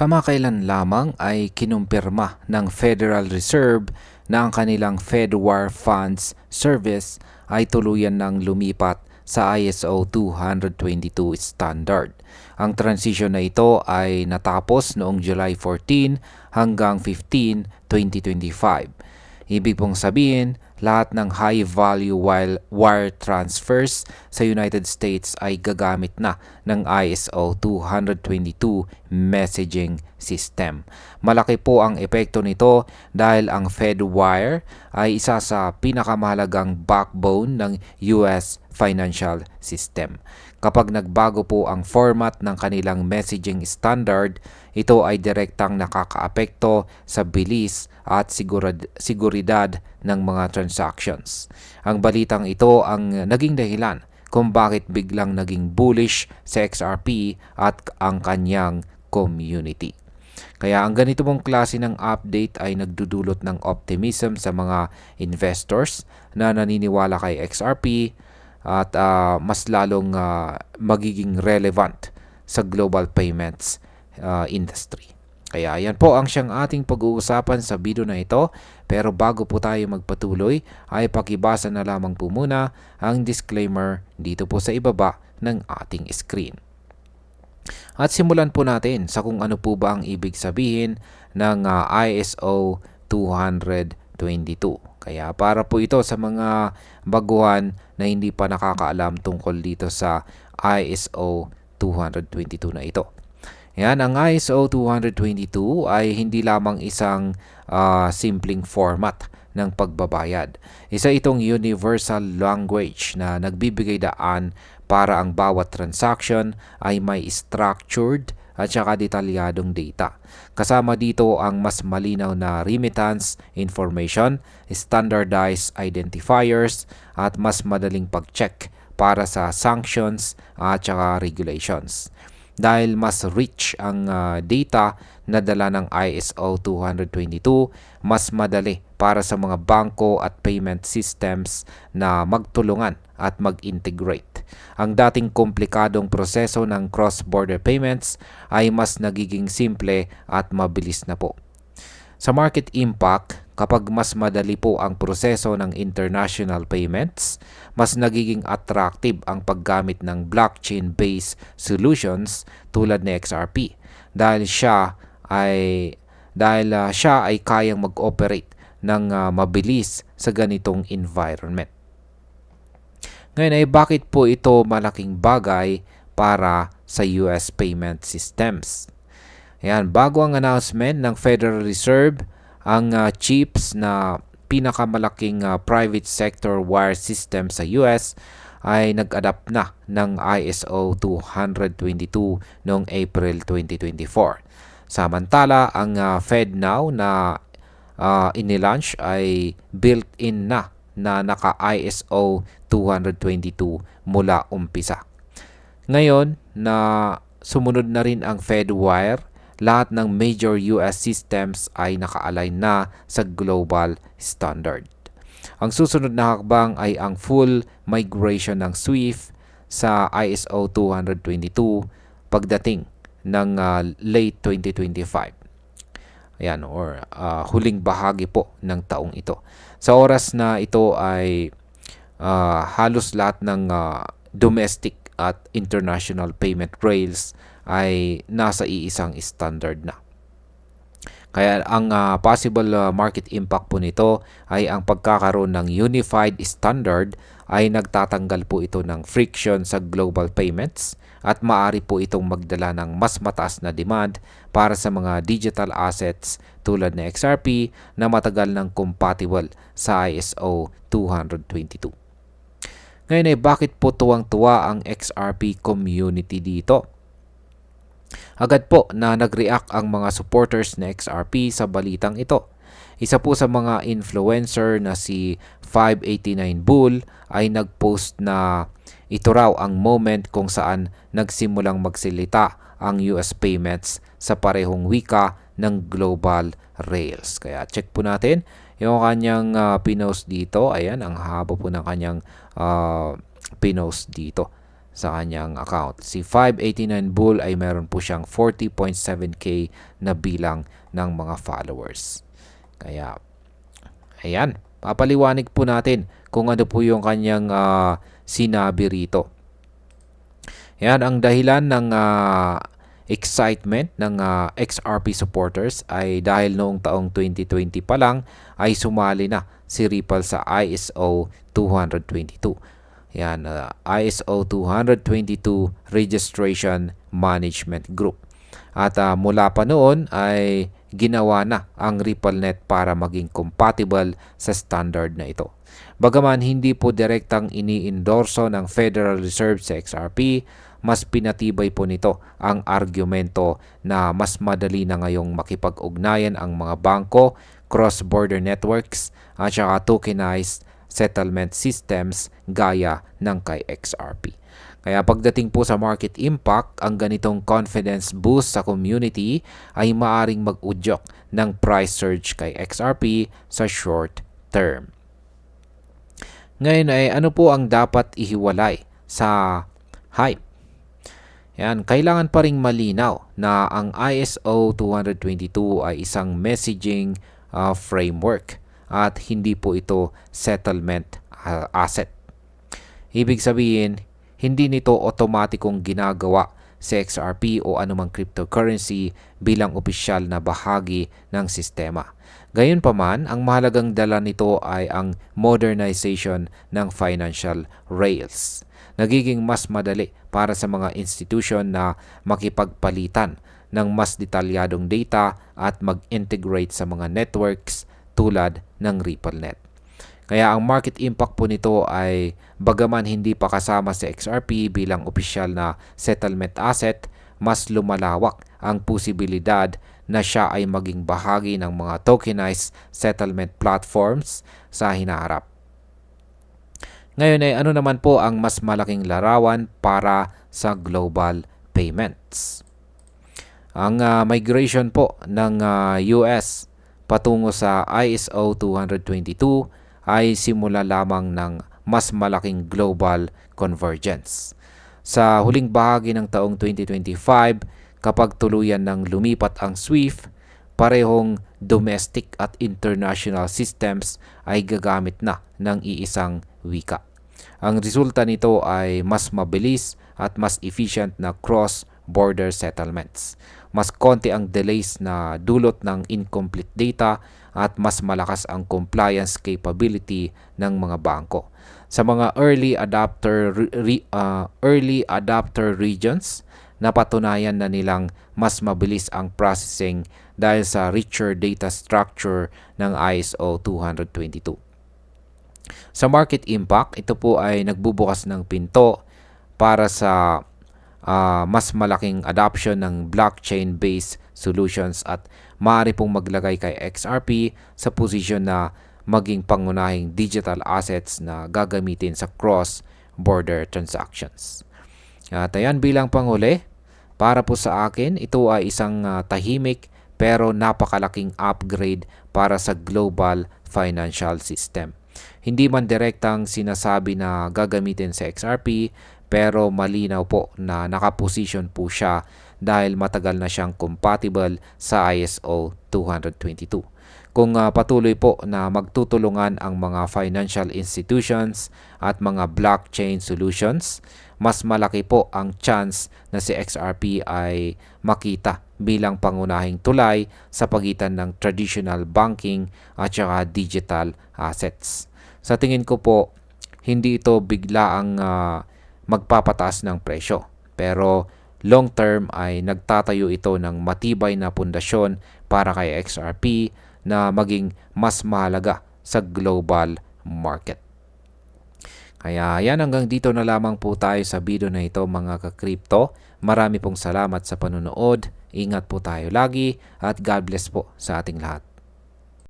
Kamakailan lamang ay kinumpirma ng Federal Reserve na ang kanilang Fedwire Funds Service ay tuluyan ng lumipat sa ISO 222 standard. Ang transition na ito ay natapos noong July 14 hanggang 15, 2025. Ibig pong sabihin, lahat ng high-value wire transfers sa United States ay gagamit na ng ISO 222 messaging system. Malaki po ang epekto nito dahil ang FedWire ay isa sa pinakamahalagang backbone ng US financial system. Kapag nagbago po ang format ng kanilang messaging standard, ito ay direktang nakakaapekto sa bilis at sigurad, siguridad ng mga transactions. Ang balitang ito ang naging dahilan kung bakit biglang naging bullish sa XRP at ang kanyang community. Kaya ang ganito mong klase ng update ay nagdudulot ng optimism sa mga investors na naniniwala kay XRP at uh, mas lalong uh, magiging relevant sa global payments uh, industry. Kaya yan po ang siyang ating pag-uusapan sa video na ito. Pero bago po tayo magpatuloy ay pakibasa na lamang po muna ang disclaimer dito po sa ibaba ng ating screen. At simulan po natin sa kung ano po ba ang ibig sabihin ng uh, ISO 222. Kaya para po ito sa mga baguhan na hindi pa nakakaalam tungkol dito sa ISO 222 na ito. Yan, ang ISO 222 ay hindi lamang isang uh, simpleng format ng pagbabayad. Isa itong universal language na nagbibigay daan para ang bawat transaction ay may structured at saka detalyadong data. Kasama dito ang mas malinaw na remittance information, standardized identifiers at mas madaling pag-check para sa sanctions at saka regulations. Dahil mas rich ang uh, data na dala ng ISO 222, mas madali para sa mga bangko at payment systems na magtulungan at mag-integrate. Ang dating komplikadong proseso ng cross-border payments ay mas nagiging simple at mabilis na po. Sa market impact, kapag mas madali po ang proseso ng international payments, mas nagiging attractive ang paggamit ng blockchain-based solutions tulad ni XRP dahil siya ay dahil uh, siya ay kayang mag-operate ng uh, mabilis sa ganitong environment. Ngayon ay bakit po ito malaking bagay para sa US payment systems? Ayan, bago ang announcement ng Federal Reserve, ang uh, chips na pinakamalaking uh, private sector wire system sa US ay nag-adapt na ng ISO 222 noong April 2024. Samantala, ang uh, FedNow na uh, inilaunch ay built-in na na naka ISO 222 mula umpisa. Ngayon na sumunod na rin ang FedWire, lahat ng major US systems ay naka-align na sa global standard. Ang susunod na hakbang ay ang full migration ng SWIFT sa ISO 222 pagdating ng uh, late 2025. Ayan, or uh, huling bahagi po ng taong ito. Sa oras na ito ay uh, halos lahat ng uh, domestic at international payment rails ay nasa iisang standard na. Kaya ang uh, possible uh, market impact po nito ay ang pagkakaroon ng unified standard ay nagtatanggal po ito ng friction sa global payments at maari po itong magdala ng mas mataas na demand para sa mga digital assets tulad ng XRP na matagal ng compatible sa ISO 222. Ngayon ay bakit po tuwang-tuwa ang XRP community dito? Agad po na nag-react ang mga supporters ng XRP sa balitang ito. Isa po sa mga influencer na si 589 Bull ay nag-post na ito raw ang moment kung saan nagsimulang magsilita ang US payments sa parehong wika ng global rails. Kaya check po natin yung kanyang uh, pinost dito. Ayan, ang haba po ng kanyang uh, pinost dito. sa kanyang account. Si 589 Bull ay meron po siyang 40.7k na bilang ng mga followers. Kaya, ayan, papaliwanag po natin kung ano po yung kanyang ah, sinabi rito. Yan ang dahilan ng ah, excitement ng ah, XRP supporters ay dahil noong taong 2020 pa lang ay sumali na si Ripple sa ISO 222. Yan, ah, ISO 222 Registration Management Group. At ah, mula pa noon ay ginawa na ang RippleNet para maging compatible sa standard na ito. Bagaman hindi po direktang iniendorso ng Federal Reserve sa XRP, mas pinatibay po nito ang argumento na mas madali na ngayong makipag-ugnayan ang mga bangko, cross-border networks at saka tokenized settlement systems gaya ng kay XRP. Kaya pagdating po sa market impact, ang ganitong confidence boost sa community ay maaring mag-udyok ng price surge kay XRP sa short term. Ngayon ay ano po ang dapat ihiwalay sa hype? Yan, kailangan pa ring malinaw na ang ISO 222 ay isang messaging uh, framework at hindi po ito settlement uh, asset. Ibig sabihin, hindi nito otomatikong ginagawa sa XRP o anumang cryptocurrency bilang opisyal na bahagi ng sistema. Gayunpaman, ang mahalagang dala nito ay ang modernization ng financial rails. Nagiging mas madali para sa mga institution na makipagpalitan ng mas detalyadong data at mag-integrate sa mga networks tulad ng RippleNet. Kaya ang market impact po nito ay bagaman hindi pa kasama sa XRP bilang opisyal na settlement asset, mas lumalawak ang posibilidad na siya ay maging bahagi ng mga tokenized settlement platforms sa hinaharap. Ngayon ay ano naman po ang mas malaking larawan para sa global payments. Ang uh, migration po ng uh, US patungo sa ISO 222 ay simula lamang ng mas malaking global convergence. Sa huling bahagi ng taong 2025, kapag tuluyan ng lumipat ang SWIFT, parehong domestic at international systems ay gagamit na ng iisang wika. Ang resulta nito ay mas mabilis at mas efficient na cross-border settlements. Mas konti ang delays na dulot ng incomplete data at mas malakas ang compliance capability ng mga bangko. Sa mga early adapter re, uh, early adapter regions, napatunayan na nilang mas mabilis ang processing dahil sa richer data structure ng ISO 222. Sa market impact, ito po ay nagbubukas ng pinto para sa uh, mas malaking adoption ng blockchain-based solutions at maaari pong maglagay kay XRP sa posisyon na maging pangunahing digital assets na gagamitin sa cross-border transactions. At ayan bilang panghuli, para po sa akin, ito ay isang uh, tahimik pero napakalaking upgrade para sa global financial system. Hindi man direktang sinasabi na gagamitin sa XRP pero malinaw po na nakaposition po siya dahil matagal na siyang compatible sa ISO 222. Kung uh, patuloy po na magtutulungan ang mga financial institutions at mga blockchain solutions, mas malaki po ang chance na si XRP ay makita bilang pangunahing tulay sa pagitan ng traditional banking at saka digital assets. Sa tingin ko po, hindi ito bigla ang uh, magpapataas ng presyo. Pero long term ay nagtatayo ito ng matibay na pundasyon para kay XRP na maging mas mahalaga sa global market. Kaya yan hanggang dito na lamang po tayo sa video na ito mga ka-crypto. Marami pong salamat sa panonood. Ingat po tayo lagi at God bless po sa ating lahat.